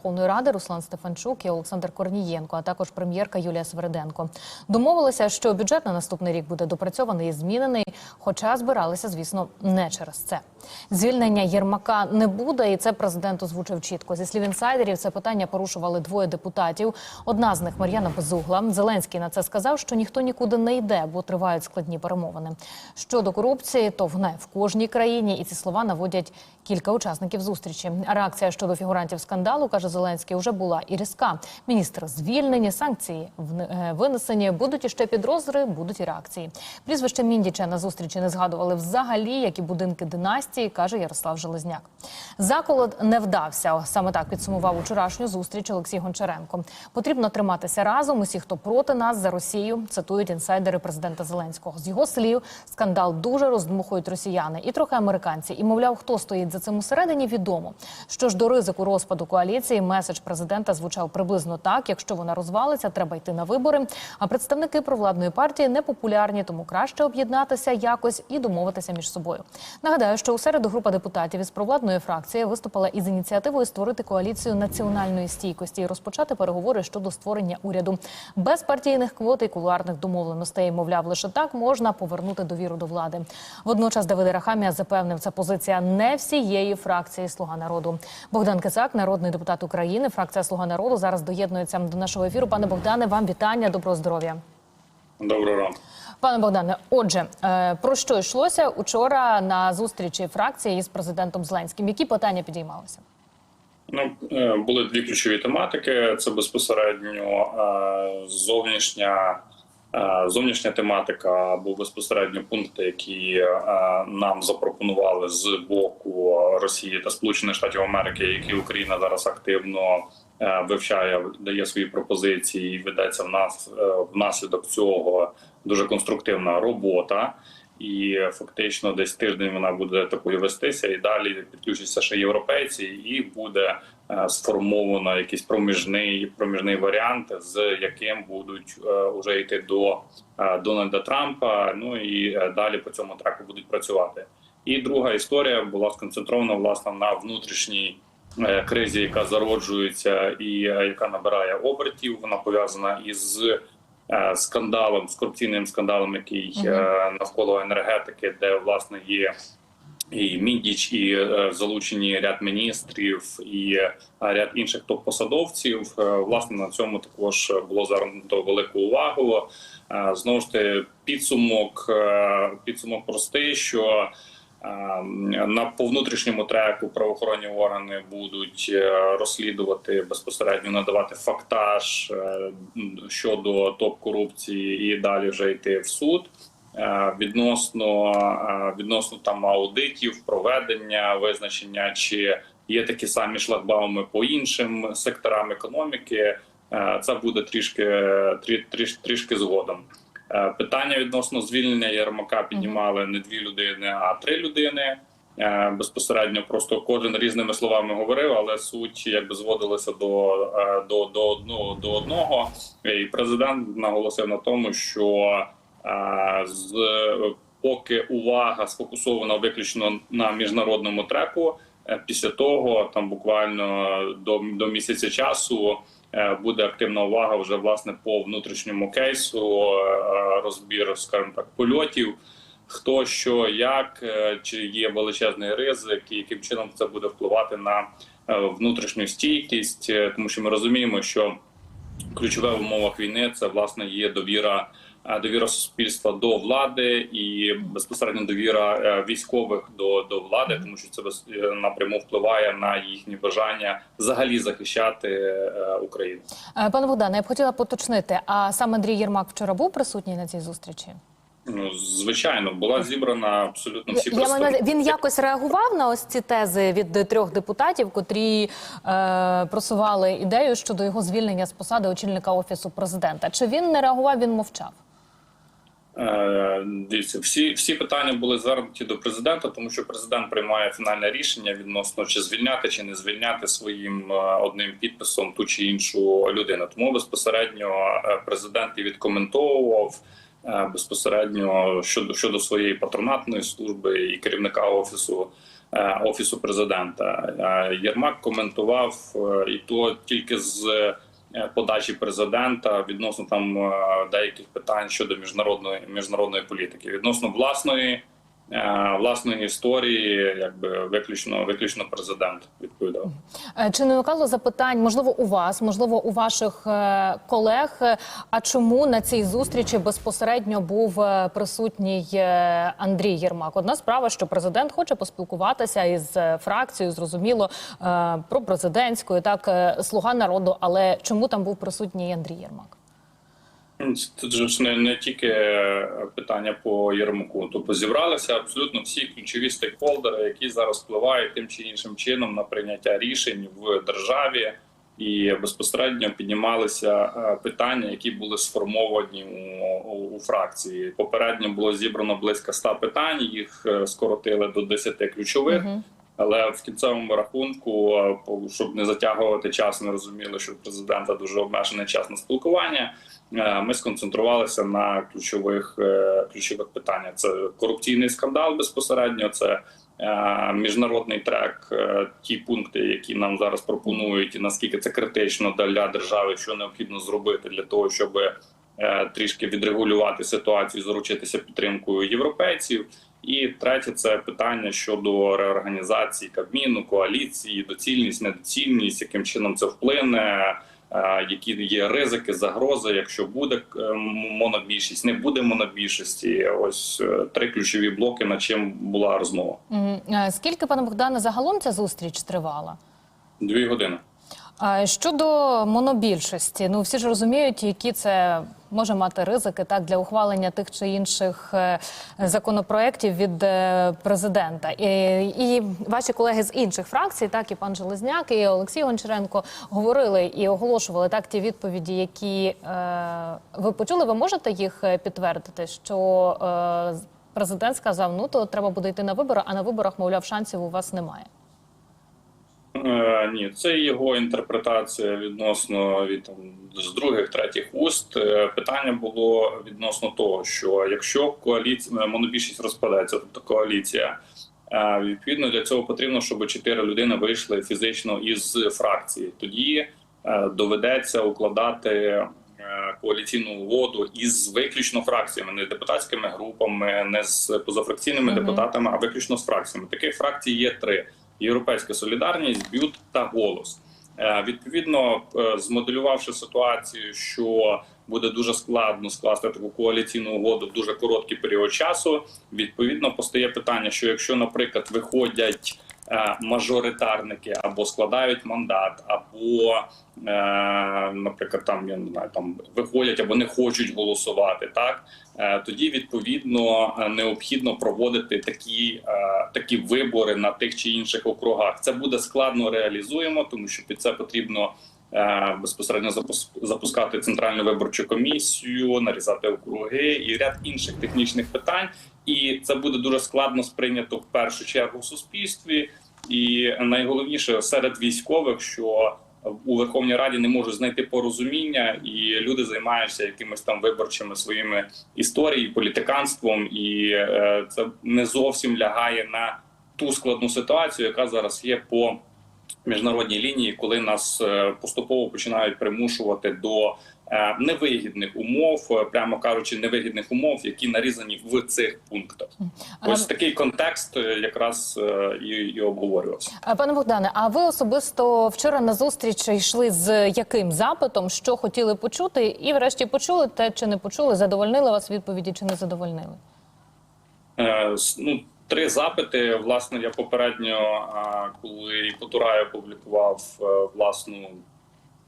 Верховної Ради Руслан Стефанчук і Олександр Корнієнко, а також прем'єрка Юлія Свериденко. Домовилися, що бюджет на наступний рік буде допрацьований і змінений, хоча збиралися, звісно, не через це. Звільнення Єрмака не буде, і це президент озвучив чітко. Зі слів інсайдерів, це питання порушували двоє депутатів. Одна з них Мар'яна Безугла. Зеленський на це сказав, що ніхто нікуди не йде, бо тривають складні перемовини. Щодо корупції, то вне в кожній країні, і ці слова наводять кілька учасників зустрічі. А реакція щодо фігурантів скандалу каже Зеленський, вже була і різка. Міністр звільнені, санкції е, винесені. Будуть іще підозри, будуть і реакції. Прізвище Міндіча на зустрічі не згадували взагалі, як і будинки династії, каже Ярослав Железняк. Заколот не вдався. Саме так підсумував учорашню зустріч Олексій Гончаренко. Потрібно триматися разом. Усі, хто проти нас за Росію, цитують інсайдери президента Зеленського. З його слів, скандал дуже роздмухують росіяни і трохи американці. І мовляв, хто стоїть за цим усередині, відомо. Що ж до ризику розпаду коаліції, меседж президента звучав приблизно так: якщо вона розвалиться, треба йти на вибори. А представники провладної партії непопулярні, тому краще об'єднатися якось і домовитися між собою. Нагадаю, що у середу група депутатів із провладної фракції виступила із ініціативою створити коаліцію національної стійкості і розпочати переговори щодо створення уряду без партійних квот і кулуарних домовленостей. Мовляв, лише так можна повернути довіру до влади. Водночас Давид Рахамія запевнив, це позиція не всієї фракції Слуга народу. Богдан Кицак, народний депутат України, фракція Слуга народу, зараз доєднується до нашого ефіру. Пане Богдане, вам вітання, доброго здоров'я. Доброго ранку. Пане Богдане, отже, е, про що йшлося учора на зустрічі фракції із президентом Зеленським? Які питання підіймалися? Ну е, були дві ключові тематики: це безпосередньо е, зовнішня. Е, Зовнішня тематика або безпосередньо пункти, які е, нам запропонували з боку Росії та Сполучених Штатів Америки, які Україна зараз активно е, вивчає, дає свої пропозиції. і Ведеться в нас внаслідок цього дуже конструктивна робота. І фактично десь тиждень вона буде такою вестися, і далі підключаться ще європейці, і буде сформовано якийсь проміжний проміжний варіант, з яким будуть е, уже йти до е, Дональда Трампа. Ну і е, далі по цьому треку будуть працювати. І друга історія була сконцентрована власне на внутрішній е, кризі, яка зароджується і е, яка набирає обертів. Вона пов'язана із е, скандалом, з корупційним скандалом, який е, навколо енергетики, де власне є і Мідіч, і е, залучені ряд міністрів, і е, ряд інших топ-посадовців. Е, Власне на цьому також було звернуто велику увагу. Знову ж таки, підсумок підсумок простий, що на по внутрішньому треку правоохоронні органи будуть розслідувати безпосередньо, надавати фактаж щодо топ корупції і далі вже йти в суд. Е, Відносно е, відносно там аудитів, проведення, визначення, чи є такі самі шлагбауми по іншим секторам економіки. е, Це буде трішки трі, тріш, трішки згодом. Питання відносно звільнення Єрмака піднімали не дві людини, а три людини. Безпосередньо просто кожен різними словами говорив, але суть якби зводилася до, до, до одного до одного. І президент наголосив на тому, що з поки увага сфокусована виключно на міжнародному треку. е, Після того, там буквально до, до місяця часу, е, буде активна увага вже власне по внутрішньому кейсу, е, розбір, скажімо так, польотів. Хто що, як, е, чи є величезний ризик, і яким чином це буде впливати на е, внутрішню стійкість, Е, тому що ми розуміємо, що ключове в умовах війни це власне є довіра. Е, Довіра суспільства до влади і безпосередньо довіра е, військових до, до влади, тому що це е, напряму впливає на їхні бажання взагалі захищати Україну. Пане Богдане, я б хотіла поточнити. А сам Андрій Єрмак вчора був присутній на цій зустрічі? Ну звичайно, була зібрана абсолютно всі Я маю він якось реагував на ось ці тези від трьох депутатів, котрі е, просували ідею щодо його звільнення з посади очільника офісу президента. Чи він не реагував? Він мовчав. Е, Дивіться, всі всі питання були звернуті до президента, тому що президент приймає фінальне рішення відносно чи звільняти чи не звільняти своїм е, одним підписом ту чи іншу людину. Тому безпосередньо е, президент і відкоментовував безпосередньо щодо щодо своєї патронатної служби і керівника офісу офісу президента. Єрмак коментував і то тільки з подачі президента відносно там е, деяких питань щодо міжнародної міжнародної політики, відносно власної. Е, Власної історії, якби виключно виключно президент відповідав. Е, Чи не виникало запитань, можливо, у вас, можливо, у ваших е, колег? А чому на цій зустрічі безпосередньо був присутній Андрій Єрмак? Одна справа, що президент хоче поспілкуватися із фракцією, зрозуміло, про президентською, так слуга народу. Але чому там був присутній Андрій Єрмак? Тут ж не, не тільки е, питання по Єрмаку. Тобто зібралися абсолютно всі ключові стейкхолдери, які зараз впливають тим чи іншим чином на прийняття рішень в державі, і безпосередньо піднімалися е, питання, які були сформовані у, у, у фракції. Попередньо було зібрано близько 100 питань. Їх е, скоротили до 10 ключових. Мгм. Але в кінцевому рахунку, е, щоб не затягувати час, ми розуміли, що у президента дуже обмежений час на спілкування. е, Ми сконцентрувалися на ключових е, ключових питаннях. Це корупційний скандал безпосередньо. Це міжнародний трек, ті пункти, які нам зараз пропонують, і наскільки це критично для держави, що необхідно зробити для того, щоб трішки відрегулювати ситуацію, заручитися підтримкою європейців. І третє це питання щодо реорганізації Кабміну, коаліції, доцільність, недоцільність, яким чином це вплине, е, які є ризики, загрози, якщо буде е, монобільшість, не буде монобільшості. Ось е, три ключові блоки, над чим була розмова. Скільки, пане Богдане, загалом ця зустріч тривала? Дві години. Щодо монобільшості, ну всі ж розуміють, які це може мати ризики так для ухвалення тих чи інших е, законопроєктів від е, президента. І, і ваші колеги з інших фракцій, так і пан Железняк, і Олексій Гончаренко говорили і оголошували так ті відповіді, які е, ви почули. Ви можете їх е, підтвердити, що е, президент сказав: ну то треба буде йти на вибори, а на виборах, мовляв, шансів у вас немає. Е, ні, це його інтерпретація відносно від там з других третіх уст. Е, Питання було відносно того, що якщо коаліція монобільшість розпадається, тобто коаліція. е, Відповідно для цього потрібно, щоб чотири людини вийшли фізично із фракції. Тоді е, доведеться укладати е, коаліційну угоду із виключно фракціями, не депутатськими групами, не з позафракційними Мгм. депутатами, а виключно з фракціями. Таких фракцій є три: Європейська солідарність, бют та голос. Е, Відповідно, е, змоделювавши ситуацію, що буде дуже складно скласти таку коаліційну угоду в дуже короткий період часу. Відповідно, постає питання, що якщо, наприклад, виходять мажоритарники або складають мандат, або, е, наприклад, там я не знаю, там виходять або не хочуть голосувати, так е, тоді відповідно е, необхідно проводити такі, е, такі вибори на тих чи інших округах. Це буде складно реалізуємо, тому що під це потрібно. е, Безпосередньо запускати центральну виборчу комісію, нарізати округи і ряд інших технічних питань, і це буде дуже складно сприйнято в першу чергу в суспільстві. І найголовніше серед військових, що у Верховній Раді не можуть знайти порозуміння, і люди займаються якимись там виборчими своїми історіями, політиканством, і е, це не зовсім лягає на ту складну ситуацію, яка зараз є по міжнародній лінії, коли нас е, поступово починають примушувати до невигідних умов, е, прямо кажучи, невигідних умов, які нарізані в цих пунктах. Ось такий контекст е, якраз е, і, і обговорювався. Пане Богдане, а ви особисто вчора на зустріч йшли з яким запитом, що хотіли почути, і врешті почули те, чи не почули, задовольнили вас відповіді, чи не задовольнили? Е, ну, три запити. Власне, я попередньо, коли Потурай опублікував е, власну.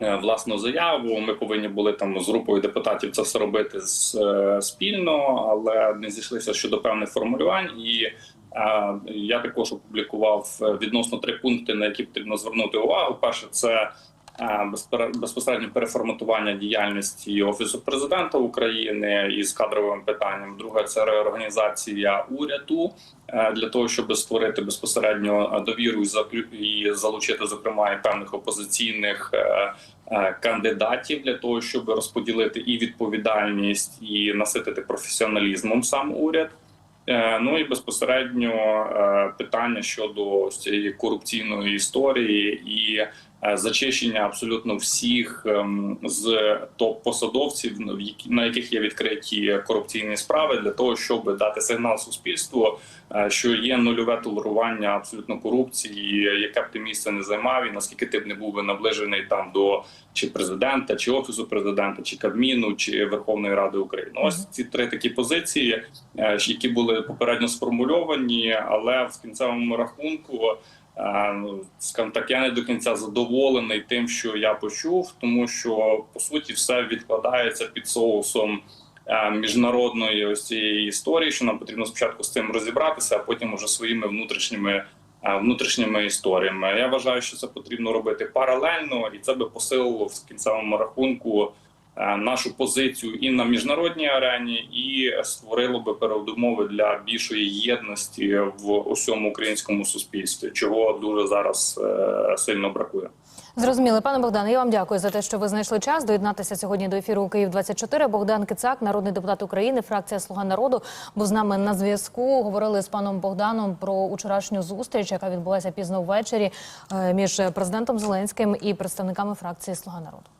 Е, Власну заяву ми повинні були там з групою депутатів це все робити з, е, спільно, але не зійшлися щодо певних формулювань. І е, я також опублікував відносно три пункти, на які потрібно звернути увагу. Перше, це безпосередньо переформатування діяльності офісу президента України із кадровим питанням. Друге це реорганізація уряду е, для того, щоб створити безпосередньо довіру і залучити зокрема і певних опозиційних е, е, кандидатів для того, щоб розподілити і відповідальність, і наситити професіоналізмом сам уряд. Ну і безпосередньо питання щодо цієї корупційної історії і зачищення абсолютно всіх ем, з топ-посадовців, ну, на яких є відкриті корупційні справи, для того, щоб дати сигнал суспільству, е, що є нульове толерування абсолютно корупції, яке б ти місце не займав, і наскільки ти б не був би наближений там до чи президента, чи офісу президента, чи Кабміну, чи Верховної Ради України. Ось ці три такі позиції, е, які були попередньо сформульовані, але в кінцевому рахунку. Е, ну, Скажімо так, я не до кінця задоволений тим, що я почув, тому що по суті все відкладається під соусом е, міжнародної ось цієї історії, що нам потрібно спочатку з цим розібратися, а потім уже своїми внутрішніми е, внутрішніми історіями. Я вважаю, що це потрібно робити паралельно, і це би посилило в кінцевому рахунку нашу позицію і на міжнародній арені, і створило би передумови для більшої єдності в усьому українському суспільстві, чого дуже зараз е, сильно бракує. Зрозуміли, пане Богдане, я вам дякую за те, що ви знайшли час доєднатися сьогодні до ефіру Київ 24 Богдан Кицак, народний депутат України, фракція Слуга народу, був з нами на зв'язку. Говорили з паном Богданом про вчорашню зустріч, яка відбулася пізно ввечері е, між президентом Зеленським і представниками фракції Слуга народу.